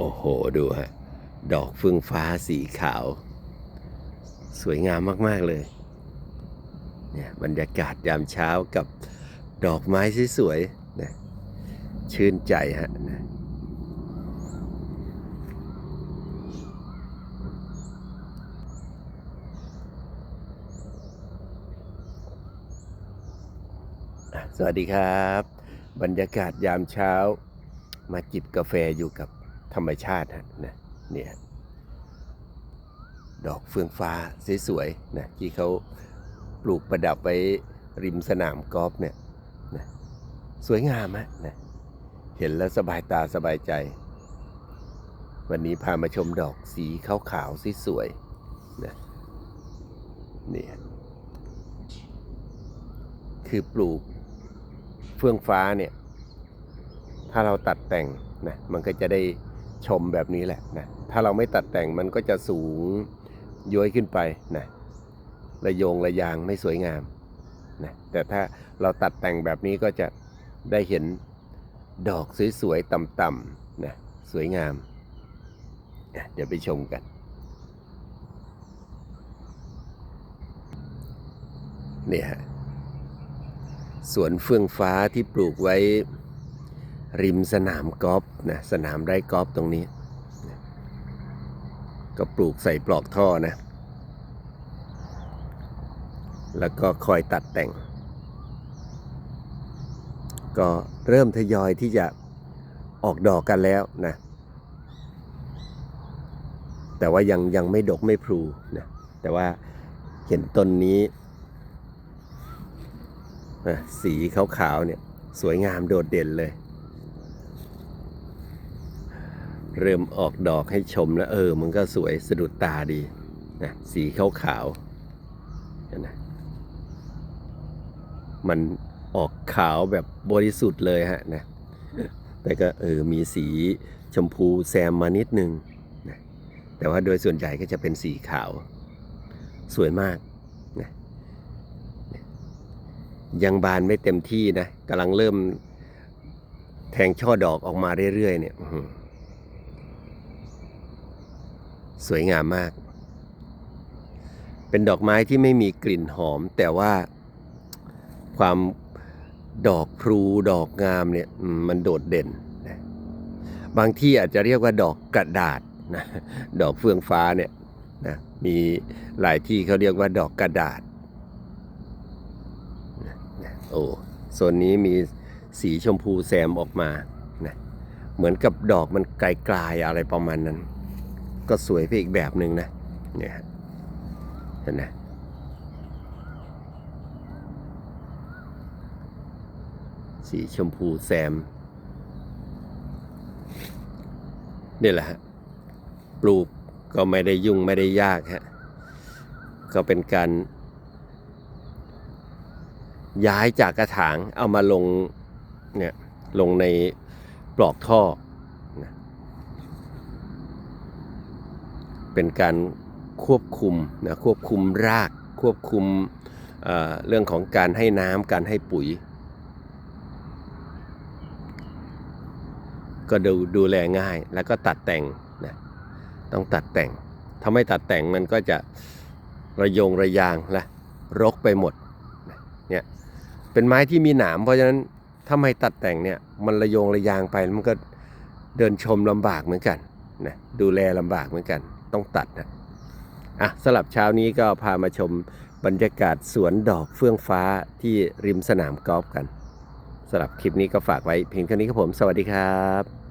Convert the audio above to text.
โอ้โห ดูฮะ ดอกเฟื่องฟ้าสีขาว สวยงามมาก ๆ เลย เนี่ยบรรยากาศยามเช้ากับดอกไม้สวยๆนะชื่นใจฮะนะอะสวัสดีครับ บรรยากาศยามเช้า มาจิบกาแฟอยู่กับ ธรรมชาติฮะนะเนี่ยดอกเฟื่องฟ้าสวยๆนะที่เขาปลูกประดับไว้ริมสนามกอล์ฟเนี่ยนะสวยงามฮะนะเห็นแล้วสบายตาสบายใจ วันนี้พามาชมดอกสีขาวๆสวยๆนะนี่คือปลูกเฟื่องฟ้าเนี่ย ถ้าเราตัดแต่งนะมันก็จะได้ ชมแบบนี้แหละนะถ้าเราไม่ตัดแต่งมันก็จะสูงย้อยขึ้นไปนะระโยงระยางไม่สวยงามนะแต่ถ้าเราตัดแต่งแบบนี้ก็จะได้เห็นดอกสวยๆต่ำๆนะสวยงาม เดี๋ยวไปชมกัน เนี่ยฮะสวนเฟื่องฟ้าที่ปลูกไว้ ริมสนามกอล์ฟนะสนามไร่กอล์ฟตรงนี้ ก็ปลูกใส่ปลอกท่อนะ แล้วก็คอยตัดแต่ง ก็เริ่มทยอยที่จะออกดอกกันแล้วนะ แต่ว่ายังยังไม่ดกไม่พลูนะแต่ว่าเห็นต้นนี้นะสีขาวๆเนี่ยสวยงามโดดเด่นเลย เริ่มออกดอกให้ชมแล้วเออ มันก็สวยสะดุดตาดีนะสีขาวขาวนนะมันออกขาวแบบบริสุทธิ์เลยฮะนะแต่ก็เออมีสีชมพูแซมมานิดนึงนะแต่ว่าโดยส่วนใหญ่ก็จะเป็นสีขาว สวยมากนะยังบานไม่เต็มที่นะกำลังเริ่มแทงช่อดอกออกมาเรื่อยๆเนี่ยอื้อหือ สวยงามมาก เป็นดอกไม้ที่ไม่มีกลิ่นหอม แต่ว่าความดอกพลูดอกงามเนี่ยมันโดดเด่น บางที่อาจจะเรียกว่าดอกกระดาษนะดอกเฟื่องฟ้าเนี่ยนะมีหลายที่เขาเรียกว่าดอกกระดาษโอ้โซนนี้มีสีชมพูแซมออกมานะเหมือนกับดอกมันไกลๆอะไรประมาณนั้น ก็สวยไปอีกแบบหนึ่งนะเนี่ยเห็นไหมสีชมพูแซมนี่แหละฮะปลูกก็ไม่ได้ยุ่งไม่ได้ยากฮะก็เป็นการ ย้ายจากกระถางเอามาลงเนี่ยลงในปลอกท่อ เป็นการควบคุมนะควบคุมราก ควบคุมเเรื่องของการให้น้ำการให้ปุ๋ย ก็ดูดูแลง่ายแล้วก็ตัดแต่งนะต้องตัดแต่งถ้าไม่ตัดแต่งมันก็จะระยงระยางละรกไปหมดเนี่ยเป็นไม้ที่มีหนามเพราะฉะนั้นถ้าไม่ตัดแต่งเนี่ยมันระยงระยางไปมันก็เดินชมลำบากเหมือนกันนะดูแลลำบากเหมือนกัน ต้องตัดนะอะสลับเช้านี้ก็พามาชมบรรยากาศสวนดอกเฟื่องฟ้าที่ริมสนามกอล์ฟกันสำหรับคลิปนี้ก็ฝากไว้เพียงเท่านี้ครับผม สวัสดีครับ